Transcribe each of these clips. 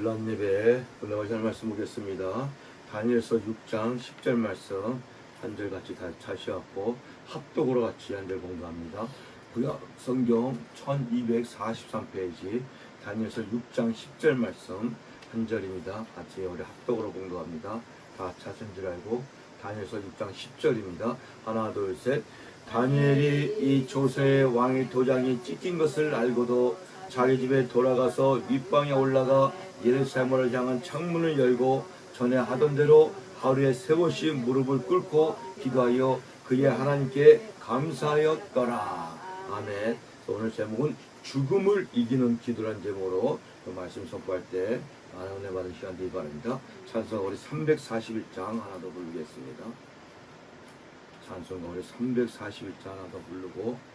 빌란 예배 올라가시 할 말씀 보겠습니다. 다니엘서 6장 10절 말씀 한 절 같이 다 차시하고 합독으로 같이 한 절 공부합니다. 구약 성경 1243페이지 다니엘서 6장 10절 말씀 한 절입니다. 같이 우리 합독으로 공부합니다. 다 차신 줄 알고 다니엘서 6장 10절입니다. 하나 둘 셋. 다니엘이 이 조세의 왕의 도장이 찍힌 것을 알고도 자기 집에 돌아가서 윗방에 올라가 예루살렘을 향한 창문을 열고 전에 하던 대로 하루에 세 번씩 무릎을 꿇고 기도하여 그의 하나님께 감사하였더라. 아멘. 오늘 제목은 죽음을 이기는 기도란 제목으로 그 말씀 선포할 때 많은 은혜 받은 시간 되기 바랍니다. 찬송 우리 341장 하나 더 부르겠습니다. 찬송 우리 341장 하나 더 부르고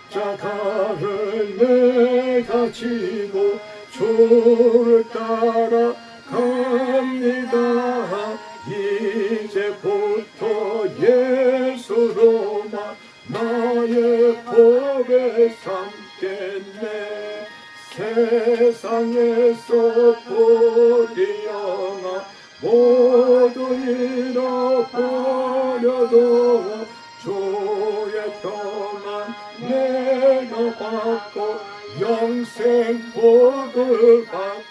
십자가를 내가 지고 주를 따라 갑니다. 이제부터 예수로만 나의 법에 삼겠네. 세상에서 보리 영화 모두 잃어버려도 영생 복을 받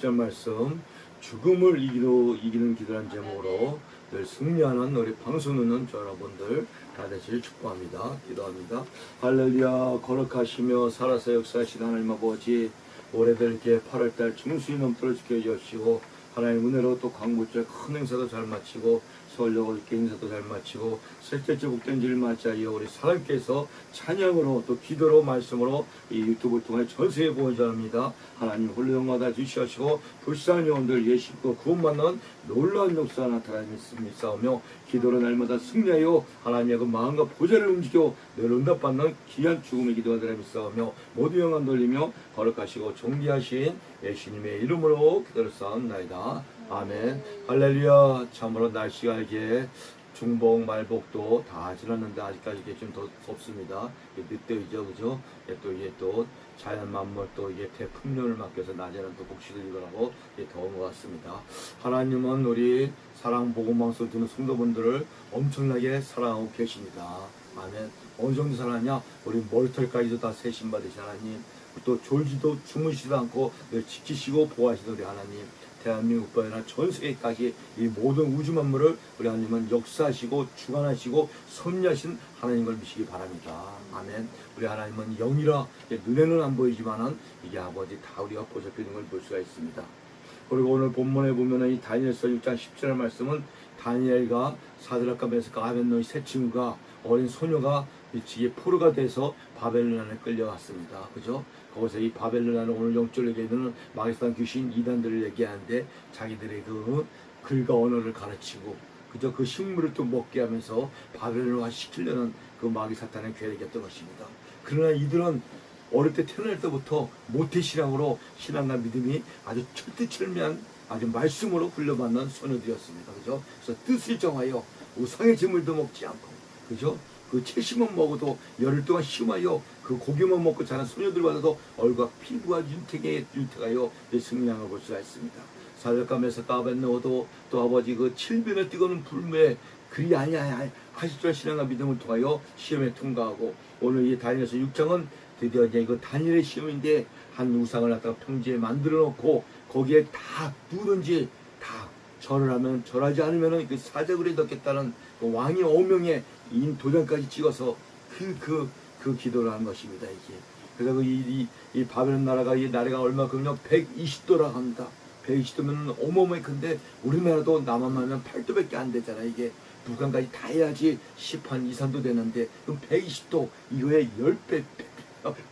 10절 말씀 죽음을 이기로 이기는 기도란 제목으로 늘 승리하는 우리 저 여러분들 다 되시길 축복합니다. 기도합니다. 할렐루야 거룩하시며 살아서 역사하신 하나님 아버지 올해들께 8월달 중수이 넘도록 지켜주시고 하나님 은혜로 또 광복절 큰 행사도 잘 마치고 서울역 어저께 인사도 잘 마치고 셋째째 일 맞이하여 우리 사람께서 찬양으로 또 기도로 말씀으로 이 유튜브를 통해 전세에 보여자합니다. 하나님 홀로 영마다 주시하시고 불쌍한 영혼들 예식고 구원받는 놀라운 역사가 나타나니 싸우며 기도로 날마다 승리하여 하나님의 그 마음과 보좌를 움직여 늘 응답받는 귀한 죽음의 기도가 되라 믿사오며 모두 영광 돌리며 거룩하시고 존귀하신 예수님의 이름으로 기도를 쌓았나이다. 아멘. 할렐루야. 참으로 날씨가 이게 중복 말복도 다 지났는데 아직까지 이게 좀 더 덥습니다. 늦대이죠, 그죠? 이게 또 이게 또 자연 만물 또 이게 태풍령을 맡겨서 낮에는 또 복시를 일어나고 이게 더운 것 같습니다. 하나님은 우리 사랑 보고망소 듣는 성도분들을 엄청나게 사랑하고 계십니다. 아멘. 어느 정도 사랑하냐? 우리 머리털까지도 다 세신 받으신 하나님. 또 졸지도 주무시지도 않고 늘 지키시고 보호하시는 우리 하나님. 대한민국 뿐아니라 전 세계까지 이 모든 우주 만물을 우리 하나님은 역사하시고 주관하시고 섭리하신 하나님 걸 믿시기 바랍니다. 아멘. 우리 하나님은 영이라 눈에는 안 보이지만은 이게 아버지 다 우리가 보살피는 걸 볼 수가 있습니다. 그리고 오늘 본문에 보면은 이 다니엘서 6장 10절 말씀은 다니엘과 사드락과 메스가 아벤노의 세 친구가 어린 소녀가 일찍이 포로가 돼서 바벨론에 끌려갔습니다. 그죠? 거기서 이 바벨론이라는 오늘 영적으로 얘기하는 마귀스탄 귀신 이단들을 얘기하는데 자기들의 그 글과 언어를 가르치고 그저 그 식물을 또 먹게 하면서 바벨론화 시키려는 그 마귀 사탄의 계획이었던 것입니다. 그러나 이들은 어릴 때 태어날 때부터 모태신앙으로 신앙과 믿음이 아주 철두철미한 아주 말씀으로 훈련받는 소녀들이었습니다. 그죠? 그래서 뜻을 정하여 우상의 재물도 먹지 않고 그죠? 그 채심은 먹어도 열흘 동안 심하여 그 고기만 먹고 자란 소녀들마다도 얼과 피부와 윤택에 윤택하여 승리함을 볼 수가 있습니다. 사절감에서 까벤노도 또 아버지 그 칠변을 뜨거는 불매 그리 아니야 하실 줄 신앙과 믿음을 통하여 시험에 통과하고 오늘 이 다니엘서 6장은 드디어 이제 이거 다니엘의 시험인데 한 우상을 갖다가 평지에 만들어 놓고 거기에 다 누구든지 다 절을 하면 절하지 않으면 그 사자굴에 넣겠다는 그 왕의 오명에 인 도장까지 찍어서 그 그 그 기도를 한 것입니다 이게. 그래서 그 이, 이, 이 바벨론 나라가 이 나라가 얼마큼요? 120도라고 합니다 120도면 어마어마히 큰데 우리나라도 남한만 하면 8도밖에 안 되잖아 이게. 북한까지 다 해야지 10한 2, 3도 되는데. 그럼 120도 이거에 10배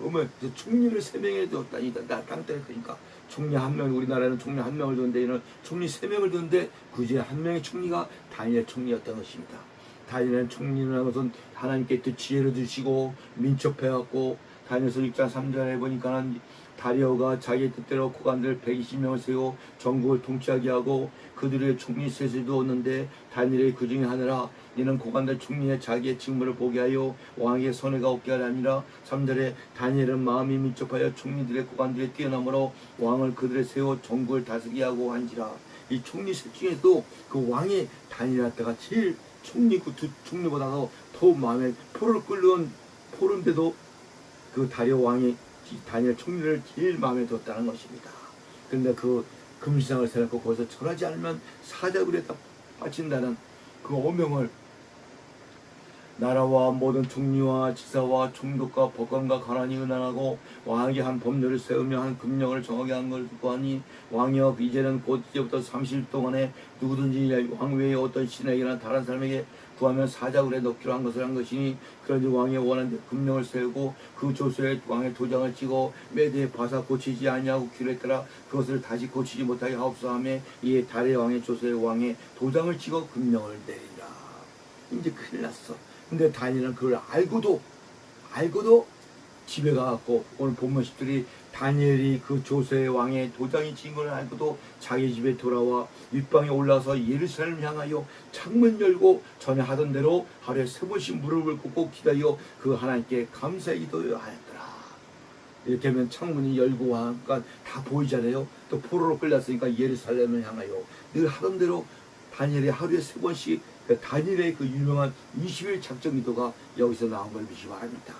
어머 저 총리를 3명에 뒀다니 나 땅 때릴 거니까. 총리 한 명, 우리나라는 총리 한 명을 두는데 이는 총리 세 명을 두는데 그중에 한 명의 총리가 다니엘 총리였던 것입니다. 다니엘 총리라는 것은 하나님께 또 지혜를 주시고 민첩해갖고 다니엘서 6장 3절에 보니까는 다리오가 자기 뜻대로 고관들 120명을 세워 전국을 통치하게 하고 그들의 총리 셋을 두었는데 다니엘이 그 중에 하나라 이는 고관들 총리의 자기의 직무를 보게 하여 왕에게 손해가 없게 함이라. 3절에 다니엘은 마음이 민첩하여 총리들의 고관들의 뛰어남으로 왕을 그들의 세워 전국을 다스리게 하고 한지라. 이 총리 셋 중에도 그 왕이 다니엘한테가 제일 총리 그두 총리보다도 더 마음에 포를 끌는 포른데도 그 다리오 왕이 다니엘 총리를 제일 마음에 뒀다는 것입니다. 그런데 그 금시장을 세놓고 거기서 절하지 않으면 사자굴에다 바친다는 그 오명을 나라와 모든 총리와 지사와 총독과 법관과 가난이 은한하고 왕에게 한 법률을 세우며 한 금령을 정하게 한 걸 듣고 하니 왕이여 이제는 곧 이제부터 30일 동안에 누구든지 왕 외에 어떤 신에게나 다른 사람에게 구하면 사자굴에 넣기로 한 것을 한 것이니 그런지 왕이 원하는 금령을 세우고 그 조서에 왕의 도장을 찍어 매대에 바삭 고치지 아니하고 귀를 따라 그것을 다시 고치지 못하게 하옵소서 하며 이에 달의 왕의 조서에 왕의 도장을 찍어 금령을 내리라. 이제 큰일 났어 근데 다니엘은 그걸 알고도 알고도 집에 가갖고 오늘 본문 10들이 다니엘이 그 조세의 왕의 도장이 찍은 걸 알고도 자기 집에 돌아와 윗방에 올라서 예루살렘 향하여 창문 열고 전에 하던 대로 하루에 세 번씩 무릎을 꿇고 기다려 그 하나님께 감사의 기도하였더라. 이렇게 하면 창문이 열고 하니까 다 보이잖아요. 또 포로로 끌렸으니까 예루살렘을 향하여 늘 하던 대로 다니엘이 하루에 세 번씩 그 다니엘의 그 유명한 20일 작전 기도가 여기서 나온 걸 믿기 바랍니다.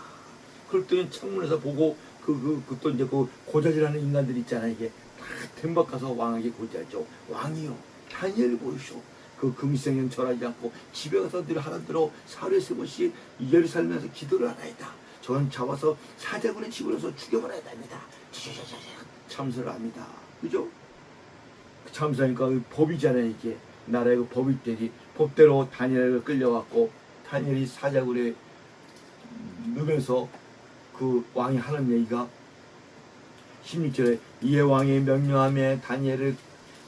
그랬더니 창문에서 보고 그, 그, 그 또 이제 그 고자질하는 인간들 있잖아, 이게. 다 템박 가서 왕에게 고자죠. 왕이요. 다니엘 보이쇼. 그 금생은 절하지 않고 집에 가서 늘 하던 대로 하루에 세 번씩 예루살렘에서 기도를 하나이다. 저는 잡아서 사자군의 집으로서 죽여버려야 됩니다. 참선을 합니다. 그죠? 참사니까 그 법이잖아요 이게 나라의 그 법이때리 법대로 다니엘을 끌려갔고 다니엘이 사자굴에 누면서 그 왕이 하는 얘기가 16절에 이에 왕이 명령함에 다니엘을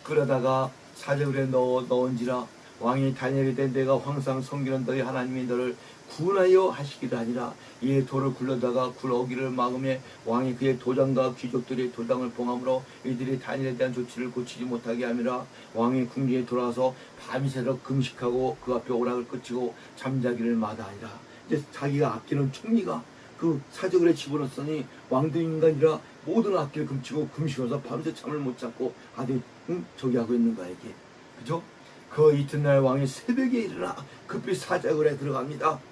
끌어다가 사자굴에 넣어 넣은지라 왕이 다니엘이 된 내가 항상 섬기는 너희 하나님이 너를 구원하여 하시기도 하니라 이에 돌을 굴러다가 굴 어기를 막음에 왕이 그의 도장과 귀족들의 도장을 봉함으로 이들이 다니엘에 대한 조치를 고치지 못하게 함이라 왕이 궁지에 돌아와서 밤새도록 금식하고 그 앞에 오락을 끝이고 잠자기를 마다하니라 이제 자기가 아끼는 총리가 그 사적을에 집어넣었으니 왕도 인간이라 모든 악기를 금치고 금식해서 밤새 잠을 못 잡고 아들 응? 저기 하고 있는 거야 이게 그죠? 그 이튿날 왕이 새벽에 일어나 급히 사자굴에 들어갑니다.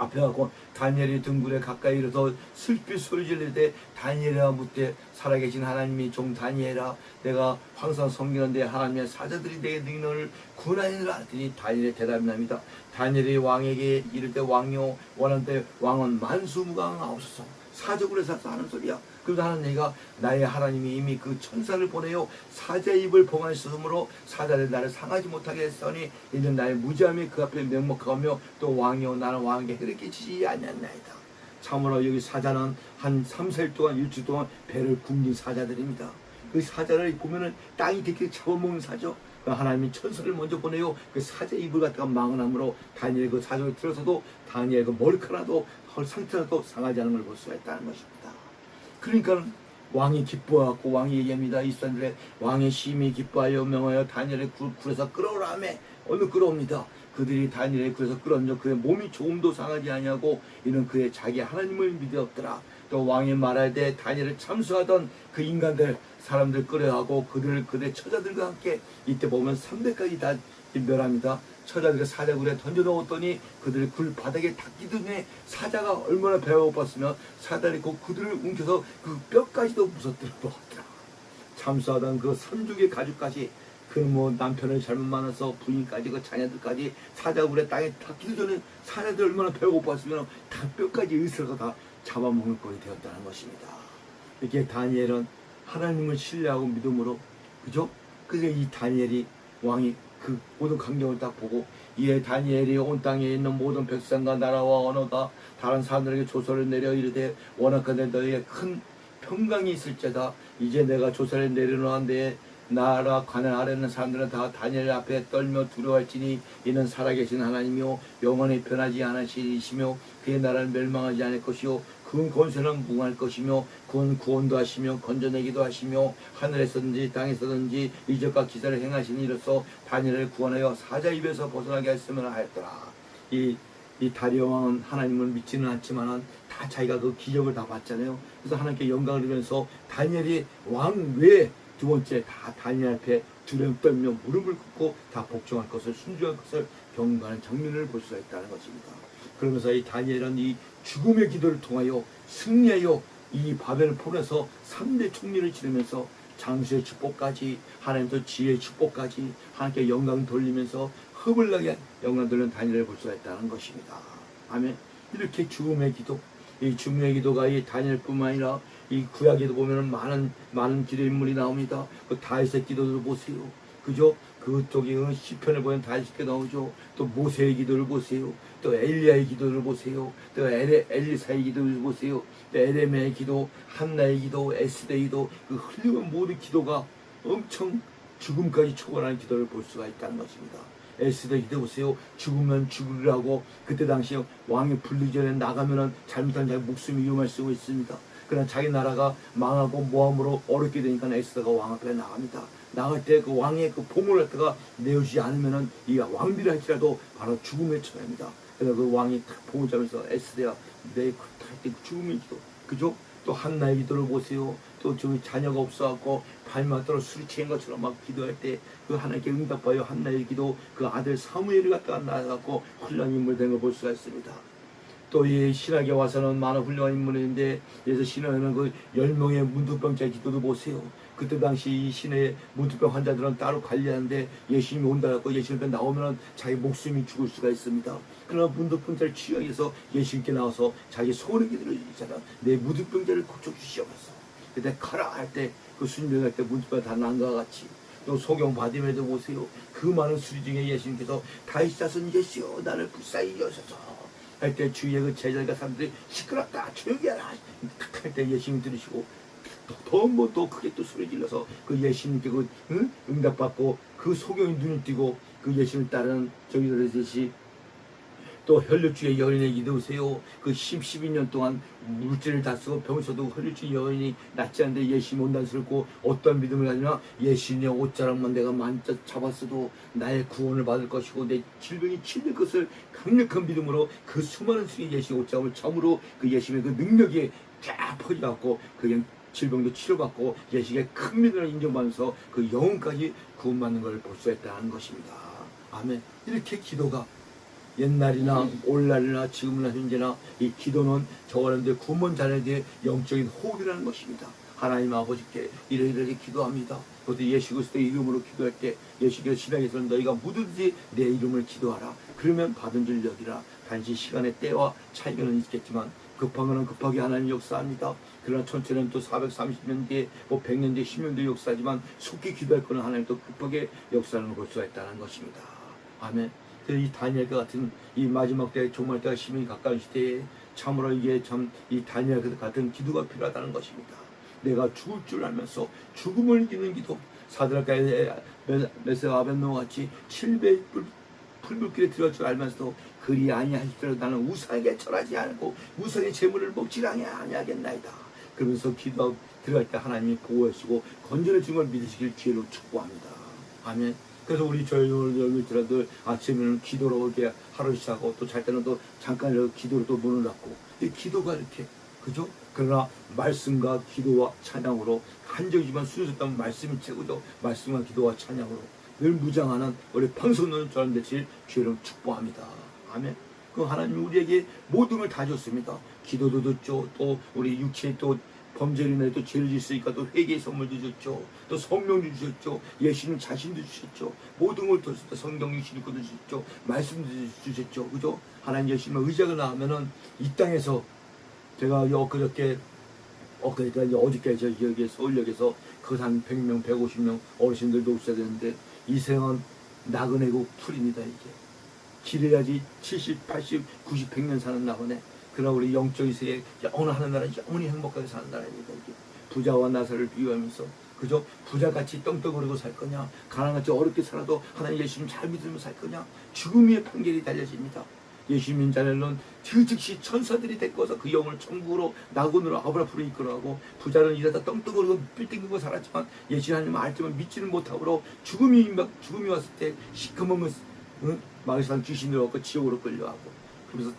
앞에 가고 다니엘이 등굴에 가까이 이르서 슬피 소리 지를 때 다니엘아 묻되 살아계신 하나님이 종 다니엘아 내가 항상 섬기는데 하나님의 사자들이 내게 능히 너를 구원하느라 하더니 다니엘의 대답이 납니다. 다니엘이 왕에게 이를 때 왕이요 원한 때 왕은 만수무강하옵소서 사적으로 사서 하는 소리야. 그래서 얘기가 나의 하나님이 이미 그 천사를 보내요 사자 입을 봉하셨으므로 사자를 나를 상하지 못하게 했으니 이는 나의 무지함이 그 앞에 명목하며 또 왕이요 나는 왕에게 해를 끼치지 아니하나이다. 참으로 여기 사자는 한 3, 4일 동안 일주 동안 배를 굶긴 사자들입니다. 그 사자를 보면은 땅이 되게 잡아먹는 사죠. 그 하나님이 천사를 먼저 보내요. 그 사제 입을 갖다가 망언함으로 다니엘 그 사정을 들어서도 다니엘 그 머리카락도 헐 상태라도 상하지 않은 걸 볼 수가 있다는 것입니다. 그러니까 왕이 기뻐하고 왕이 얘기합니다. 이스라엘의 왕의 심히 기뻐하여 명하여 다니엘의 굴, 굴에서 끌어오라며 어느 끌어옵니다. 그들이 다니엘의 굴에서 끌어온저 그의 몸이 조금도 상하지 아니하고 이는 그의 자기 하나님을 믿었더라. 또 왕이 말할 때 다니엘을 참수하던 그 인간들 사람들 끌어하고 그들 그들의 처자들과 함께 이때 보면 300까지 다 멸합니다. 처자들과 사자굴에 던져놓았더니 그들이 굴 바닥에 닿기도 전에 사자가 얼마나 배가 고팠으면 사다리 고 그들을 움켜서 그 뼈까지도 놓았더라. 참수하던 그 삼족의 가족까지 그뭐 남편을 잘못 만나서 부인까지 그 자녀들까지 사자굴에 땅에 닿기도 전에 사자들 얼마나 배가 고팠으면 다 뼈까지 의스러가 다 잡아먹을 꼴이 되었다는 것입니다. 이렇게 다니엘은 하나님을 신뢰하고 믿음으로 그죠? 그래서 이 다니엘이 왕이 그 모든 광경을 딱 보고 이에 다니엘이 온 땅에 있는 모든 백성과 나라와 언어가 다른 사람들에게 조서를 내려 이르되 원하건대 너희의 큰 평강이 있을지다 이제 내가 조서를 내려놓았는데 나라 관을 아래는 사람들은 다 다니엘 앞에 떨며 두려워할지니 이는 살아계신 하나님이요. 영원히 변하지 않으시이시며 그의 나라는 멸망하지 않을 것이요. 그은 권세는 무궁할 것이며 그은 구원도 하시며 건져내기도 하시며 하늘에서든지 땅에서든지 이적과 기사를 행하시니 이로써 다니엘을 구원하여 사자 입에서 벗어나게 했으면 하였더라. 이, 이 다리오 왕은 하나님을 믿지는 않지만은 다 자기가 그 기적을 다 봤잖아요. 그래서 하나님께 영광을 드리면서 다니엘이 왕 외에 두 번째 다 다니엘 앞에 두려움 떨며 무릎을 꿇고 다 복종할 것을 순종할 것을 경고하는 장면을 볼 수가 있다는 것입니다. 그러면서 이 다니엘은 이 죽음의 기도를 통하여 승리하여 이 바벨을 포함해서 3대 총리를 치르면서 장수의 축복까지 하나님도 지혜의 축복까지 하나님께 영광 돌리면서 허블나게 영광 돌리는 다니엘을 볼 수가 있다는 것입니다. 아멘. 이렇게 죽음의 기도, 이 죽음의 기도가 이 다니엘뿐만 아니라 이 구약에도 보면은 많은 많은 기도 인물이 나옵니다. 그 다윗의 기도를 보세요. 그죠? 그쪽에 그 시편을 보면 기도 나오죠. 또 모세의 기도를 보세요. 또 엘리야의 기도를 보세요. 또 엘레, 엘리사의 기도를 보세요. 또 에레메의 기도, 한나의 기도, 에스더의 기도, 그 훌륭한 모든 기도가 엄청 죽음까지 초월하는 기도를 볼 수가 있다는 것입니다. 에스더 기도 보세요. 죽으면 죽으라고 그때 당시에 왕이 불리기 전에 나가면은 잘못하면 자기 목숨이 위험할 수가 있습니다. 그러나 자기 나라가 망하고 모함으로 어렵게 되니까 에스더가 왕 앞에 나갑니다. 나갈 때 그 왕의 그 보물을 갖다가 내어주지 않으면은 이 왕비를 할지라도 바로 죽음에 처합니다. 그래서 그 왕이 탁 보물 잡면서 에스더야 내 그때 죽음의 기도 그죠? 또 한나의 기도를 보세요. 또 저기 자녀가 없어갖고 발맞도록 술이 취한 것처럼 막 기도할 때 그 하나님께 응답하여 한나의 기도 그 아들 사무엘을 갖다가 낳아갖고 훌륭한 인물 된걸볼 수가 있습니다. 또 이 신학에 와서는 많은 훌륭한 인물인데 그래서 신학에는 그 열 명의 문둥병자 기도도 보세요. 그때 당시 이 신의 문둥병 환자들은 따로 관리하는데 예수님이 온다고 예수님 나오면 자기 목숨이 죽을 수가 있습니다. 그러나 문둥병자를 치유하기 위해서 예수님께 나와서 자기 소원의 기도를 있잖아. 내 문둥병자를 고쳐 주시옵소서. 그때 카라 할 때 그 순종할 때 문둥병 다난 것과 같이 또 소경 받음에도 보세요. 그 많은 수리 중에 예수님께서 다윗 자손 예수여 나를 불쌍히 여소서 할 때 주위에 그 제자가 사람들이 시끄럽다 조용히 하라 할 때 예수님 들으시고 더뭐더 크게 또 소리 질러서 그 예수님께 그 응? 응답받고 그 소경이 눈을 띄고 그 예수님 따르는 저기들의 셋이 또 혈류증의 여인의 기도세요. 그 10, 12년 동안 물질을 다 쓰고 병서도 혈류증 여인이 낫지 않는데 예수님 온다는 소리고 어떤 믿음을 가지나 예수님의 옷자락만 내가 만져 잡았어도 나의 구원을 받을 것이고 내 질병이 치를 것을 강력한 믿음으로 그 수많은 수의 예수님 옷자락을 참으로 그 예수님의 그 능력이 쫙 퍼져갖고 그냥 질병도 치료받고 예수님의 큰 믿음을 인정받으면서 그 영혼까지 구원받는 걸 볼 수 있다는 것입니다. 아멘. 이렇게 기도가 옛날이나 오늘날이나 지금이나 현재나 이 기도는 저어른들 구원 자녀들의 영적인 호흡이라는 것입니다. 하나님 아버지께 이러이러하게 기도합니다. 그것도 예수 그리스도의 이름으로 기도할 때 예수께서 신앙에서는 너희가 뭐든지 내 이름을 기도하라. 그러면 받은 줄 여기라. 단지 시간의 때와 차이는 있겠지만 급한 거는 급하게 하나님 역사합니다. 그러나 천천히는 또 430년 뒤에 뭐 100년 뒤에 10년 뒤에 역사하지만 속히 기도할 거는 하나님 또 급하게 역사하는 걸볼 수가 있다는 것입니다. 아멘. 이 다니엘과 같은 이 마지막 때 종말 때가 심히 가까운 시대에 참으로 이게 참 이 다니엘 같은 기도가 필요하다는 것입니다. 내가 죽을 줄 알면서 죽음을 이기는 기도, 사드락가의 메세 아벤노 같이 700 풀불길에 들어갈 줄 알면서도 그리 아니하시더라도 나는 우상에게 절하지 않고 우상의 재물을 먹지 아니하겠나이다. 그러면서 기도 들어갈 때 하나님이 보호하시고 건전해 주는 걸 믿으시길 기회로 축복합니다. 아멘. 그래서 우리 저희 여러분들 아침에는 기도로 이렇게 하루 시작하고 또 잘 때는 또 잠깐 기도로 또 문을 닫고 이 기도가 이렇게 그죠? 그러나 말씀과 기도와 찬양으로 한정이지만 순수했다면 말씀이 최고죠. 말씀과 기도와 찬양으로 늘 무장하는 우리 방송은 저런 대신 죄를 축복합니다. 아멘. 그 하나님 우리에게 모든 걸 다 줬습니다. 기도도 줬죠. 또 우리 육체에 또 범죄를 또 죄를 짓으니까 또 회개의 선물도 줬죠. 또 성령도 주셨죠. 예수님 자신도 주셨죠. 모든 걸 줬습니다. 성경 유신이 것도 주셨죠. 말씀도 주셨죠. 그죠? 하나님 예수님의 의자가 나오면은 이 땅에서 제가 엊그저께 엊그저께 어저께 저 여기 서울역에서 그한 100명, 150명 어르신들도 오셔야 되는데 이 생은 나그네고 풀입니다 이게 길해야지 70, 80, 90, 100년 사는 나그네 그러나 우리 영적인 세계 영원히 하는 나라 영원히 행복하게 사는 나라입니다 부자와 나사를 비유하면서 그죠? 부자같이 떵떵거리고 살 거냐 가난같이 어렵게 살아도 하나님 예수님 잘 믿으며 살 거냐 죽음의 판결이 달려집니다 예수님 자녀는 그 즉시 천사들이 데리고서 그 영을 천국으로 낙원으로 아브라프로 이끌어가고 부자는 이러다 떵떵거리고 빌딩기고 살았지만 예수 하나님 알지만 믿지는 못하고 죽음이 막 죽음이 왔을 때 시커먼 응? 마귀산 귀신을 얻고 지옥으로 끌려가고 그래서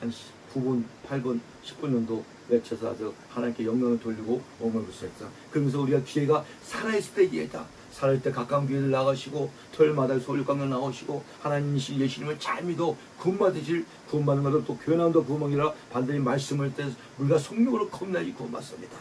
한 9분, 8분, 10분 정도 외쳐서 아주 하나님께 영광을 돌리고 옹을 부수했다. 그러면서 우리가 기회가 살아있을 때 기회다. 살아있을 때 가까운 교회를 나가시고 토요일마다 서울광장 나오시고 하나님이신 예수님을 잘 믿어 구원받으실 구원받는 것도 또 교회 나온다 구원이라 반드시 말씀을 때 우리가 성령으로 겁나지 구원받습니다.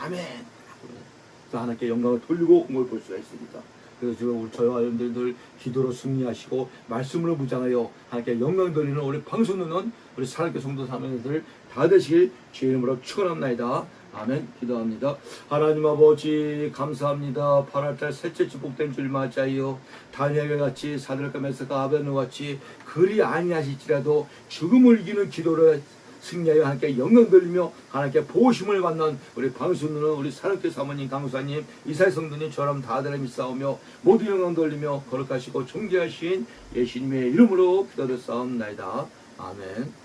아멘. 그래서 하나님께 영광을 돌리고 옹을 볼 수가 있습니다. 그래서 지금 우리 저희와 여러분들 늘 기도로 승리하시고 말씀으로 무장하여 하나님께 영광 돌리는 우리 방송은 우리 사랑교 성도 사명들 다 되시길 주의 이름으로 축원합니다. 아멘. 기도합니다. 하나님 아버지 감사합니다. 8월달 셋째 축복된 줄 맞아요. 다니엘과 같이 사들과 메스가 아베노 같이 그리 아니하실지라도 죽음을 이기는 기도를 승리하여 하나님께 영광 돌리며 하나님께 보호심을 받는 우리 방수는 우리 사랑교 사모님 강사님 이사의 성도님 저럼 다들 믿사오며 모두 영광 돌리며 거룩하시고 존귀하신 예수님의 이름으로 기도를 싸움나이다. 아멘.